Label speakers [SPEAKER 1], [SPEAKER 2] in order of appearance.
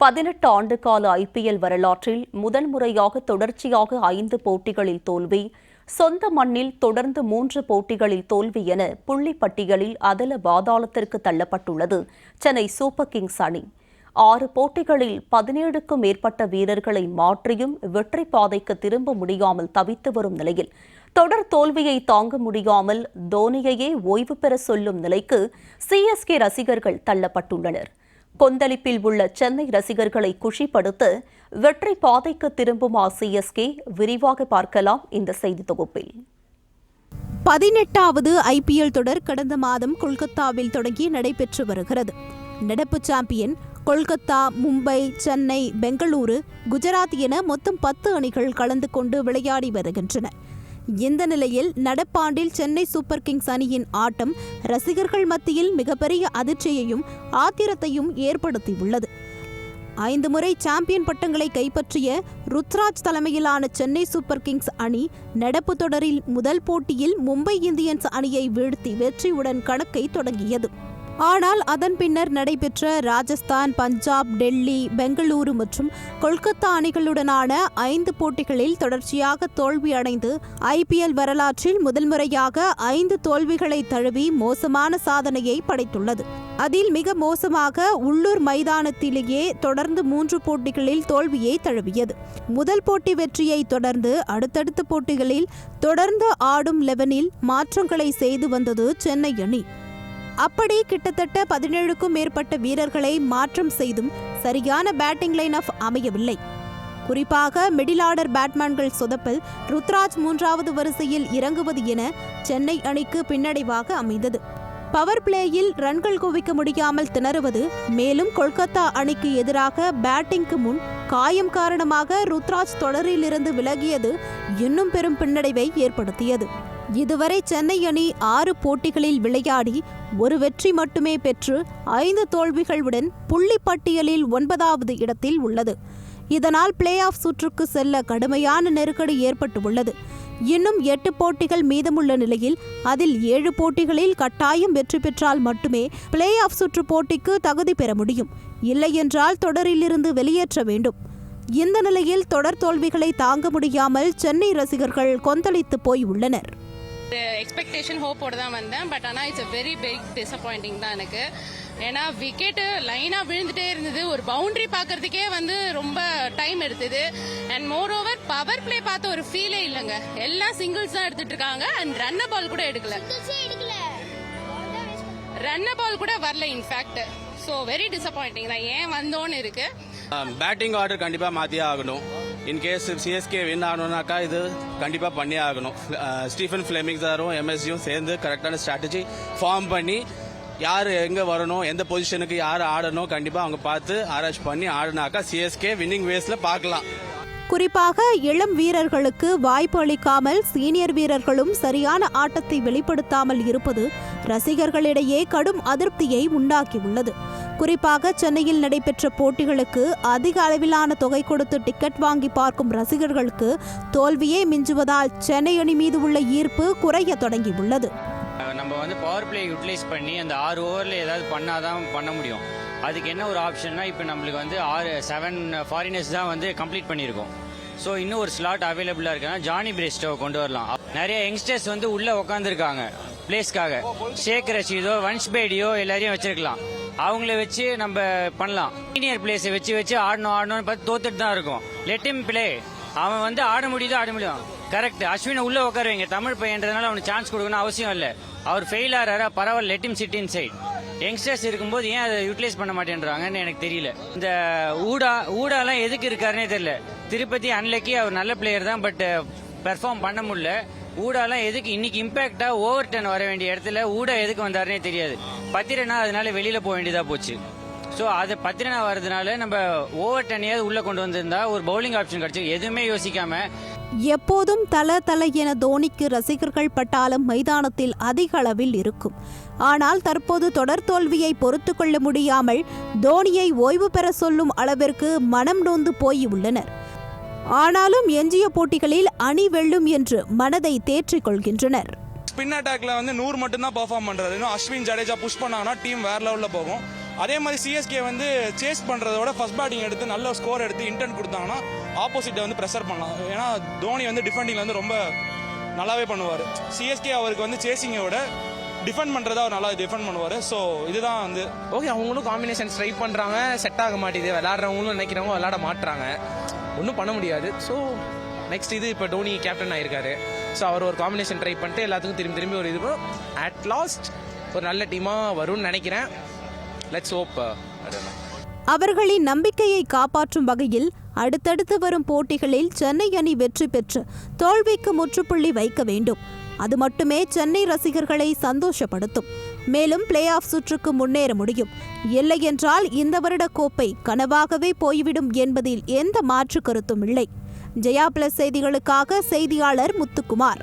[SPEAKER 1] பதினெட்டு ஆண்டு கால ஐபிஎல் வரலாற்றில் முதல் முறையாக தொடர்ச்சியாக ஐந்து போட்டிகளில் தோல்வி சொந்த மண்ணில் தொடர்ந்து மூன்று போட்டிகளில் தோல்வி என புள்ளி பட்டியலில் அதல பாதாளத்திற்கு தள்ளப்பட்டுள்ளது சென்னை சூப்பர் கிங்ஸ் அணி. ஆறு போட்டிகளில் பதினேழுக்கும் மேற்பட்ட வீரர்களை மாற்றியும் வெற்றி பாதைக்கு திரும்ப முடியாமல் தவித்து வரும் நிலையில் தொடர் தோல்வியை தாங்க முடியாமல் தோனியையே ஓய்வு பெற சொல்லும் நிலைக்கு சிஎஸ்கே ரசிகர்கள் தள்ளப்பட்டுள்ளனர். கொந்தளிப்பில் உள்ள சென்னை ரசிகர்களை குஷிப்படுத்த வெற்றி பாதைக்கு திரும்புமா சிஎஸ்கே? விரிவாக பார்க்கலாம் இந்த செய்தி தொகுப்பில்.
[SPEAKER 2] பதினெட்டாவது ஐபிஎல் தொடர் கடந்த மாதம் கொல்கத்தாவில் தொடங்கி நடைபெற்று வருகிறது. நடப்பு சாம்பியன் கொல்கத்தா மும்பை சென்னை பெங்களூரு குஜராத் என மொத்தம் பத்து அணிகள் கலந்து கொண்டு விளையாடி வருகின்றன. இந்த நிலையில் நடப்பாண்டில் சென்னை சூப்பர் கிங்ஸ் அணியின் ஆட்டம் ரசிகர்கள் மத்தியில் மிகப்பெரிய அதிர்ச்சியையும் ஆத்திரத்தையும் ஏற்படுத்தியுள்ளது. ஐந்து முறை சாம்பியன் பட்டங்களை கைப்பற்றிய ருத்ராஜ் தலைமையிலான சென்னை சூப்பர் கிங்ஸ் அணி நடப்பு தொடரில் முதல் போட்டியில் மும்பை இந்தியன்ஸ் அணியை வீழ்த்தி வெற்றியுடன் கணக்கை தொடங்கியது. ஆனால் அதன் பின்னர் நடைபெற்ற ராஜஸ்தான் பஞ்சாப் டெல்லி பெங்களூரு மற்றும் கொல்கத்தா அணிகளுடனான ஐந்து போட்டிகளில் தொடர்ச்சியாக தோல்வி அடைந்து ஐபிஎல் வரலாற்றில் முதல் முறையாக ஐந்து தோல்விகளை தழுவி மோசமான சாதனையை படைத்துள்ளது. அதில் மிக மோசமாக உள்ளூர் மைதானத்திலேயே தொடர்ந்து மூன்று போட்டிகளில் தோல்வியை தழுவியது. முதல் போட்டி வெற்றியை தொடர்ந்து அடுத்தடுத்த போட்டிகளில் தொடர்ந்து ஆடும் லெவனில் மாற்றங்களை செய்து வந்தது சென்னை அணி. அப்படி கிட்டத்தட்ட பதினேழுக்கும் மேற்பட்ட வீரர்களை மாற்றம் செய்தும் சரியான பேட்டிங் லைன் ஆஃப் அமையவில்லை. குறிப்பாக மிடில் ஆர்டர் பேட்மேன்கள் சொதப்பல் ருத்ராஜ் மூன்றாவது வரிசையில் இறங்குவது என சென்னை அணிக்கு பின்னடைவாக அமைந்தது. பவர் பிளேயில் ரன்கள் குவிக்க முடியாமல் திணறுவது மேலும் கொல்கத்தா அணிக்கு எதிராக பேட்டிங்க்கு முன் காயம் காரணமாக ருத்ராஜ் தொடரிலிருந்து விலகியது இன்னும் பெரும் பின்னடைவை ஏற்படுத்தியது. இதுவரை சென்னை அணி ஆறு போட்டிகளில் விளையாடி ஒரு வெற்றி மட்டுமே பெற்று ஐந்து தோல்விகளுடன் புள்ளி பட்டியலில் ஒன்பதாவது இடத்தில் உள்ளது. இதனால் பிளே ஆஃப் சுற்றுக்கு செல்ல கடுமையான நெருக்கடி ஏற்பட்டுள்ளது. இன்னும் எட்டு போட்டிகள் மீதமுள்ள நிலையில் அதில் ஏழு போட்டிகளில் கட்டாயம் வெற்றி பெற்றால் மட்டுமே பிளே ஆஃப் சுற்று போட்டிக்கு தகுதி பெற முடியும். இல்லையென்றால் தொடரிலிருந்து வெளியேற்ற வேண்டும். இந்த நிலையில் தொடர் தோல்விகளை தாங்க முடியாமல் சென்னை ரசிகர்கள் கொந்தளித்து போய் உள்ளனர்.
[SPEAKER 3] எக்ஸ்பெக்டேஷன் ஹோப்போட தான் வந்தேன். பட் ஆனால் it's a very big disappointing தான் எனக்கு. ஏன்னா விக்கெட்டு லைனாக விழுந்துட்டே இருந்தது. ஒரு பவுண்டரி பார்க்கறதுக்கே வந்து ரொம்ப டைம் எடுத்தது. And moreover power play பார்த்த ஒரு ஃபீலே இல்லைங்க. எல்லாம் சிங்கிள்ஸ் தான் எடுத்துட்டு இருக்காங்க. அண்ட் ரன்ன பால் கூட எடுக்கல. ரன்ன பால் கூட வரல இன்ஃபேக்ட் ஸோ வெரி டிசப்பாயிண்டிங் தான். ஏன் வந்தோன்னு இருக்கு.
[SPEAKER 4] பேட்டிங் ஆர்டர் கண்டிப்பாக மாற்றியே ஆகணும். இன்கேஸ் சிஎஸ்கே வின் ஆகணும்னாக்கா இது கண்டிப்பாக பண்ணியே ஆகணும். ஸ்டீஃபன் ஃபிளெமிங் சாரும் எம்எஸ்சியும் சேர்ந்து கரெக்டான ஸ்ட்ராட்டஜி ஃபார்ம் பண்ணி யார் எங்கே வரணும் எந்த பொசிஷனுக்கு யார் ஆடணும் கண்டிப்பாக அவங்க பார்த்து ஆராய்ச்சி பண்ணி ஆடினாக்கா சிஎஸ்கே வின்னிங் வேஸில் பார்க்கலாம்.
[SPEAKER 2] குறிப்பாக இளம் வீரர்களுக்கு வாய்ப்பு அளிக்காமல் சீனியர் வீரர்களும் சரியான ஆட்டத்தை வெளிப்படுத்தாமல் இருப்பது ரசிகர்களிடையே கடும் அதிருப்தியை உண்டாக்கியுள்ளது. குறிப்பாக சென்னையில் நடைபெற்ற போட்டிகளுக்கு அதிக அளவிலான தொகை கொடுத்து டிக்கெட் வாங்கி பார்க்கும் ரசிகர்களுக்கு தோல்வியே மிஞ்சுவதால் சென்னை அணி மீது உள்ள ஈர்ப்பு குறைய தொடங்கியுள்ளது.
[SPEAKER 5] நம்ம வந்து பவர் பிளே யூட்டிலைஸ் பண்ணி அந்த ஆறு ஓவரில் ஏதாவது பண்ணாதான் பண்ண முடியும். அதுக்கு என்ன ஒரு ஆப்ஷன்னா இப்போ நம்மளுக்கு வந்து ஆறு செவன் ஃபாரினர்ஸ் தான் வந்து கம்ப்ளீட் பண்ணியிருக்கோம். ஸோ இன்னும் ஒரு ஸ்லாட் அவைலபிளாக இருக்குன்னா ஜானி பிரேஸ்டோவை கொண்டு வரலாம். நிறைய யங்ஸ்டர்ஸ் வந்து உள்ளே உட்காந்துருக்காங்க பிளேஸ்க்காக ஷேக் ரஷீதோ வன்ஷ் பேடியோ எல்லாரையும் வச்சிருக்கலாம். அவங்கள வச்சு நம்ம பண்ணலாம். சீனியர் பிளேஸை வச்சு வச்சு ஆடணும் ஆடணும்னு பார்த்து தோத்துட்டு தான் இருக்கும். லெட் him பிளே அவன் வந்து ஆட முடியுதோ ஆட முடியும். கரெக்ட் அஸ்வினை உள்ள உட்காருவீங்க தமிழ் பையன்றதுனால அவனுக்கு சான்ஸ் கொடுக்கணும் அவசியம் இல்லை. அவர் ஃபெயில் ஆறாரா பரவாயில்ல. Let sitting sit inside youngsters இருக்கும்போது ஏன் அதை யூட்டிலைஸ் பண்ண மாட்டேன்றாங்கன்னு எனக்கு தெரியல. இந்த ஊடா ஊடாலாம் எதுக்கு இருக்காருன்னே தெரியல. திருப்பதி அன்லக்கி அவர் நல்ல பிளேயர் தான் பட் பெர்ஃபார்ம் பண்ண முடியல. ஊடாலாம் எதுக்கு இன்னைக்கு இம்பாக்டா ஓவர் டென் வர வேண்டிய இடத்துல ஊடா எதுக்கு வந்தாருன்னே தெரியாது. பத்திரனா அதனால வெளியில போக வேண்டியதா போச்சு. ஸோ அது பத்திரனா வர்றதுனால நம்ம ஓவர் டென்னையாவது உள்ள கொண்டு வந்திருந்தா ஒரு பவுலிங் ஆப்ஷன் கிடைச்சு எதுவுமே யோசிக்காம
[SPEAKER 2] எப்போதும் தல தல என தோனிக்கு ரசிகர்கள் பட்டாலும் மைதானத்தில் அதிக அளவில் இருக்கும். ஆனால் தற்போது தொடர் தோல்வியை பொறுத்து கொள்ள முடியாமல் தோனியை ஓய்வு பெற சொல்லும் அளவிற்கு மனம் நோந்து போய் உள்ளனர். ஆனாலும் எஞ்சிய போட்டிகளில் அணி வெல்லும் என்று மனதை தேற்றிக் கொள்கின்றனர்.
[SPEAKER 6] ஸ்பின் அட்டாக்ல வந்து நூறு மட்டும்தான் பர்ஃபார்ம் பெர்ஃபார்ம் பண்றாரு. இன்னும் அஸ்வின் ஜடேஜா புஷ் பண்ணாங்கன்னா டீம் வேற லெவல்ல போகும். அதே மாதிரி சிஎஸ்கே வந்து சேஸ் பண்ணுறதோட ஃபர்ஸ்ட் பேட்டிங் எடுத்து நல்ல ஸ்கோர் எடுத்து இன்டென்ட் கொடுத்தாங்கன்னா ஆப்போசிட்டை வந்து ப்ரெஷர் பண்ணலாம். ஏன்னா தோனி வந்து டிஃபெண்டிங்கில் வந்து ரொம்ப நல்லாவே பண்ணுவார். சிஎஸ்கே அவருக்கு வந்து சேசிங்கோட விட டிஃபெண்ட் பண்ணுறதா அவர் நல்லா டிஃபெண்ட் பண்ணுவார். ஸோ இதுதான் வந்து
[SPEAKER 7] ஓகே அவங்களும் காம்பினேஷன் ட்ரை பண்ணுறாங்க செட் ஆக மாட்டேது விளாட்றவங்களும் நினைக்கிறவங்க விளாட மாட்டுறாங்க ஒன்றும் பண்ண முடியாது. ஸோ நெக்ஸ்ட் இது இப்போ டோனி கேப்டன் ஆயிருக்காரு. ஸோ அவர் ஒரு காம்பினேஷன் ட்ரை பண்ணிட்டு எல்லாத்துக்கும் திரும்பி திரும்பி ஒரு இது அட் லாஸ்ட் ஒரு நல்ல டீமாக வரும்னு நினைக்கிறேன். லெட்ஸ் ஹோப்
[SPEAKER 2] அவர்களின் நம்பிக்கையை காப்பாற்றும் வகையில் அடுத்தடுத்து வரும் போட்டிகளில் சென்னை அணி வெற்றி பெற்று தோல்விக்கு முற்றுப்புள்ளி வைக்க வேண்டும். அது மட்டுமே சென்னை ரசிகர்களை சந்தோஷப்படுத்தும். மேலும் பிளே ஆஃப் சுற்றுக்கு முன்னேற முடியும். இல்லை என்றால் இந்த வருட கோப்பை கனவாகவே போய்விடும் என்பதில் எந்த மாற்று கருத்தும் இல்லை. ஜெயா பிளஸ் செய்திகளுக்காக செய்தியாளர் முத்துக்குமார்.